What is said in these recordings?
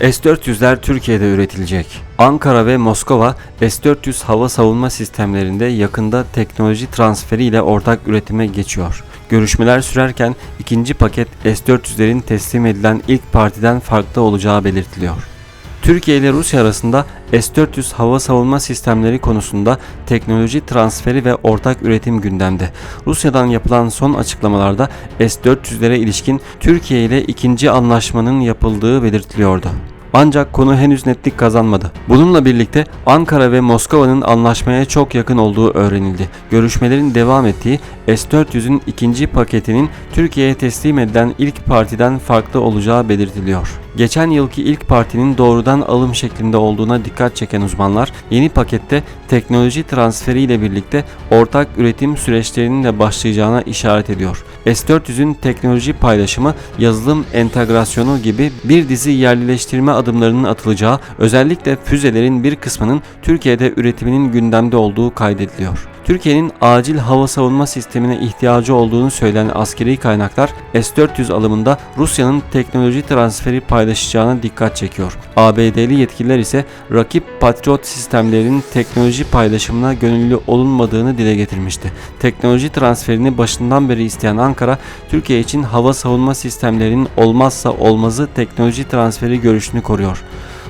S-400'ler Türkiye'de üretilecek. Ankara ve Moskova S-400 hava savunma sistemlerinde yakında teknoloji transferi ile ortak üretime geçiyor. Görüşmeler sürerken ikinci paket S-400'lerin teslim edilen ilk partiden farklı olacağı belirtiliyor. Türkiye ile Rusya arasında S-400 hava savunma sistemleri konusunda teknoloji transferi ve ortak üretim gündemde. Rusya'dan yapılan son açıklamalarda S-400'lere ilişkin Türkiye ile ikinci anlaşmanın yapıldığı belirtiliyordu. Ancak konu henüz netlik kazanmadı. Bununla birlikte Ankara ve Moskova'nın anlaşmaya çok yakın olduğu öğrenildi. Görüşmelerin devam ettiği S-400'ün ikinci paketinin Türkiye'ye teslim edilen ilk partiden farklı olacağı belirtiliyor. Geçen yılki ilk partinin doğrudan alım şeklinde olduğuna dikkat çeken uzmanlar yeni pakette teknoloji transferi ile birlikte ortak üretim süreçlerinin de başlayacağına işaret ediyor. S-400'ün teknoloji paylaşımı, yazılım entegrasyonu gibi bir dizi yerlileştirme adımlarının atılacağı, özellikle füzelerin bir kısmının Türkiye'de üretiminin gündemde olduğu kaydediliyor. Türkiye'nin acil hava savunma sistemine ihtiyacı olduğunu söyleyen askeri kaynaklar S-400 alımında Rusya'nın teknoloji transferi paylaşacağına dikkat çekiyor. ABD'li yetkililer ise rakip Patriot sistemlerinin teknoloji paylaşımına gönüllü olunmadığını dile getirmişti. Teknoloji transferini başından beri isteyen Ankara, Türkiye için hava savunma sistemlerinin olmazsa olmazı teknoloji transferi görüşünü koruyor.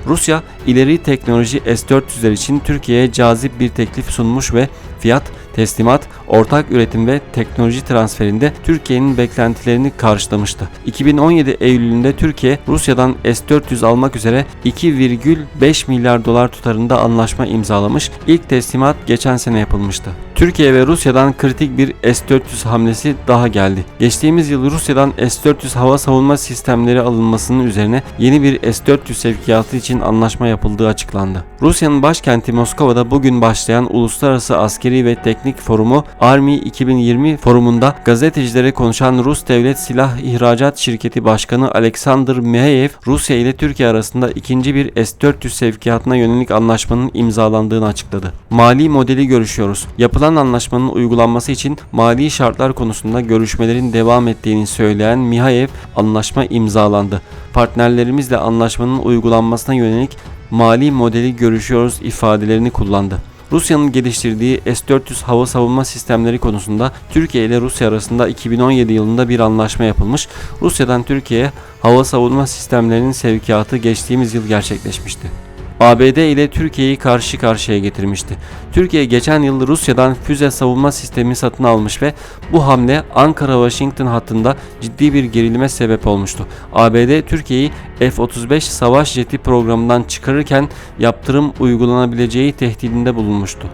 Rusya ileri teknoloji S-400'ler için Türkiye'ye cazip bir teklif sunmuş ve fiyat, teslimat, ortak üretim ve teknoloji transferinde Türkiye'nin beklentilerini karşılamıştı. 2017 Eylül'ünde Türkiye Rusya'dan S-400 almak üzere 2,5 milyar dolar tutarında anlaşma imzalamış. İlk teslimat geçen sene yapılmıştı. Türkiye ve Rusya'dan kritik bir S-400 hamlesi daha geldi. Geçtiğimiz yıl Rusya'dan S-400 hava savunma sistemleri alınmasının üzerine yeni bir S-400 sevkiyatı için anlaşma yapıldığı açıklandı. Rusya'nın başkenti Moskova'da bugün başlayan Uluslararası Askeri ve Teknik Forumu Army 2020 forumunda gazetecilere konuşan Rus Devlet Silah İhracat Şirketi Başkanı Alexander Mihayev, Rusya ile Türkiye arasında ikinci bir S-400 sevkiyatına yönelik anlaşmanın imzalandığını açıkladı. Mali modeli görüşüyoruz. Yapılan anlaşmanın uygulanması için mali şartlar konusunda görüşmelerin devam ettiğini söyleyen Mihayev, anlaşma imzalandı. Partnerlerimizle anlaşmanın uygulanmasına yönelik mali modeli görüşüyoruz ifadelerini kullandı. Rusya'nın geliştirdiği S-400 hava savunma sistemleri konusunda Türkiye ile Rusya arasında 2017 yılında bir anlaşma yapılmış. Rusya'dan Türkiye'ye hava savunma sistemlerinin sevkiyatı geçtiğimiz yıl gerçekleşmişti. ABD ile Türkiye'yi karşı karşıya getirmişti. Türkiye geçen yıl Rusya'dan füze savunma sistemi satın almış ve bu hamle Ankara-Washington hattında ciddi bir gerilime sebep olmuştu. ABD Türkiye'yi F-35 savaş jeti programından çıkarırken yaptırım uygulanabileceği tehdidinde bulunmuştu.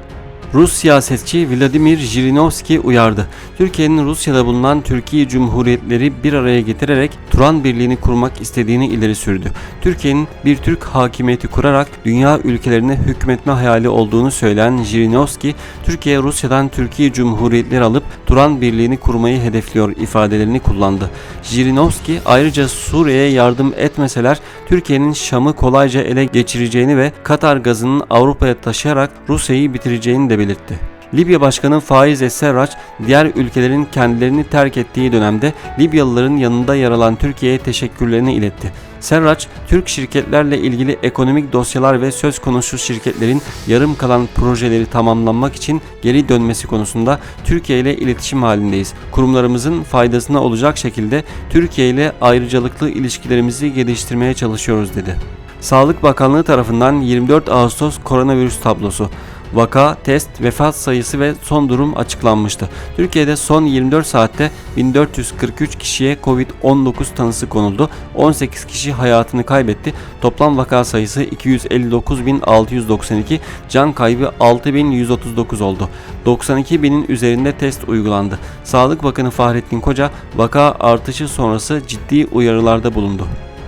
Rus siyasetçi Vladimir Jirinovski uyardı. Türkiye'nin Rusya'da bulunan Türkiye Cumhuriyetleri bir araya getirerek Turan Birliği'ni kurmak istediğini ileri sürdü. Türkiye'nin bir Türk hakimiyeti kurarak dünya ülkelerine hükmetme hayali olduğunu söyleyen Jirinovski, Türkiye Rusya'dan Türkiye Cumhuriyetleri alıp Turan Birliği'ni kurmayı hedefliyor ifadelerini kullandı. Jirinovski ayrıca Suriye'ye yardım etmeseler Türkiye'nin Şam'ı kolayca ele geçireceğini ve Katar gazının Avrupa'ya taşıyarak Rusya'yı bitireceğini de belirtti. Libya Başkanı Faiz Esserraç, diğer ülkelerin kendilerini terk ettiği dönemde Libyalıların yanında yer alan Türkiye'ye teşekkürlerini iletti. Serraç, Türk şirketlerle ilgili ekonomik dosyalar ve söz konusu şirketlerin yarım kalan projeleri tamamlanmak için geri dönmesi konusunda Türkiye ile iletişim halindeyiz. Kurumlarımızın faydasına olacak şekilde Türkiye ile ayrıcalıklı ilişkilerimizi geliştirmeye çalışıyoruz dedi. Sağlık Bakanlığı tarafından 24 Ağustos koronavirüs tablosu vaka, test, vefat sayısı ve son durum açıklanmıştı. Türkiye'de son 24 saatte 1443 kişiye Covid-19 tanısı konuldu. 18 kişi hayatını kaybetti. Toplam vaka sayısı 259.692, can kaybı 6.139 oldu. 92 binin üzerinde test uygulandı. Sağlık Bakanı Fahrettin Koca vaka artışı sonrası ciddi uyarılarda bulundu.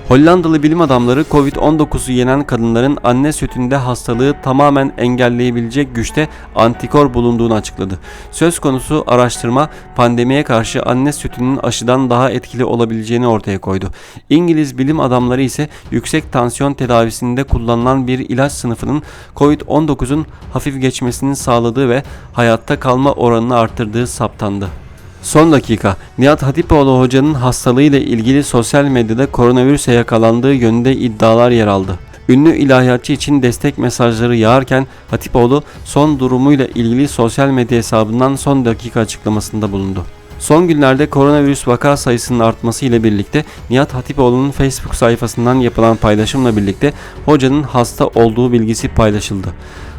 Hollandalı bilim adamları Covid-19'u yenen kadınların anne sütünde hastalığı tamamen engelleyebilecek güçte antikor bulunduğunu açıkladı. Söz konusu araştırma pandemiye karşı anne sütünün aşıdan daha etkili olabileceğini ortaya koydu. İngiliz bilim adamları ise yüksek tansiyon tedavisinde kullanılan bir ilaç sınıfının Covid-19'un hafif geçmesini sağladığı ve hayatta kalma oranını arttırdığı saptandı. Son dakika. Nihat Hatipoğlu hocanın hastalığıyla ilgili sosyal medyada koronavirüse yakalandığı yönünde iddialar yer aldı. Ünlü ilahiyatçı için destek mesajları yağarken Hatipoğlu son durumuyla ilgili sosyal medya hesabından son dakika açıklamasında bulundu. Son günlerde koronavirüs vaka sayısının artması ile birlikte Nihat Hatipoğlu'nun Facebook sayfasından yapılan paylaşımla birlikte hocanın hasta olduğu bilgisi paylaşıldı.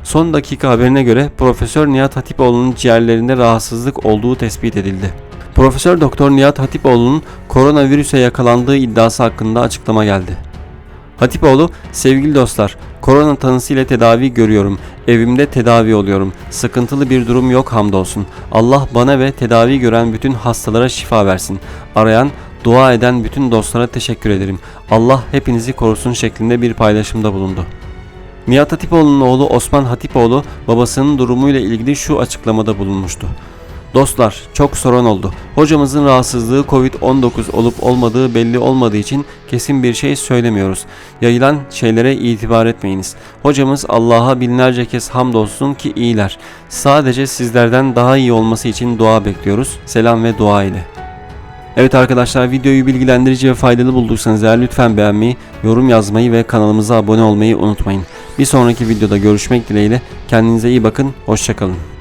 Son dakika haberine göre Profesör Nihat Hatipoğlu'nun ciğerlerinde rahatsızlık olduğu tespit edildi. Profesör Doktor Nihat Hatipoğlu'nun koronavirüse yakalandığı iddiası hakkında açıklama geldi. Hatipoğlu, sevgili dostlar, korona tanısı ile tedavi görüyorum. Evimde tedavi oluyorum. Sıkıntılı bir durum yok hamdolsun. Allah bana ve tedavi gören bütün hastalara şifa versin. Arayan, dua eden bütün dostlara teşekkür ederim. Allah hepinizi korusun şeklinde bir paylaşımda bulundu. Nihat Hatipoğlu'nun oğlu Osman Hatipoğlu babasının durumuyla ilgili şu açıklamada bulunmuştu. Dostlar çok sorun oldu. Hocamızın rahatsızlığı Covid-19 olup olmadığı belli olmadığı için kesin bir şey söylemiyoruz. Yayılan şeylere itibar etmeyiniz. Hocamız Allah'a binlerce kez hamdolsun ki iyiler. Sadece sizlerden daha iyi olması için dua bekliyoruz. Selam ve dua ile. Evet arkadaşlar videoyu bilgilendirici ve faydalı bulduysanız eğer lütfen beğenmeyi, yorum yazmayı ve kanalımıza abone olmayı unutmayın. Bir sonraki videoda görüşmek dileğiyle kendinize iyi bakın, hoşçakalın.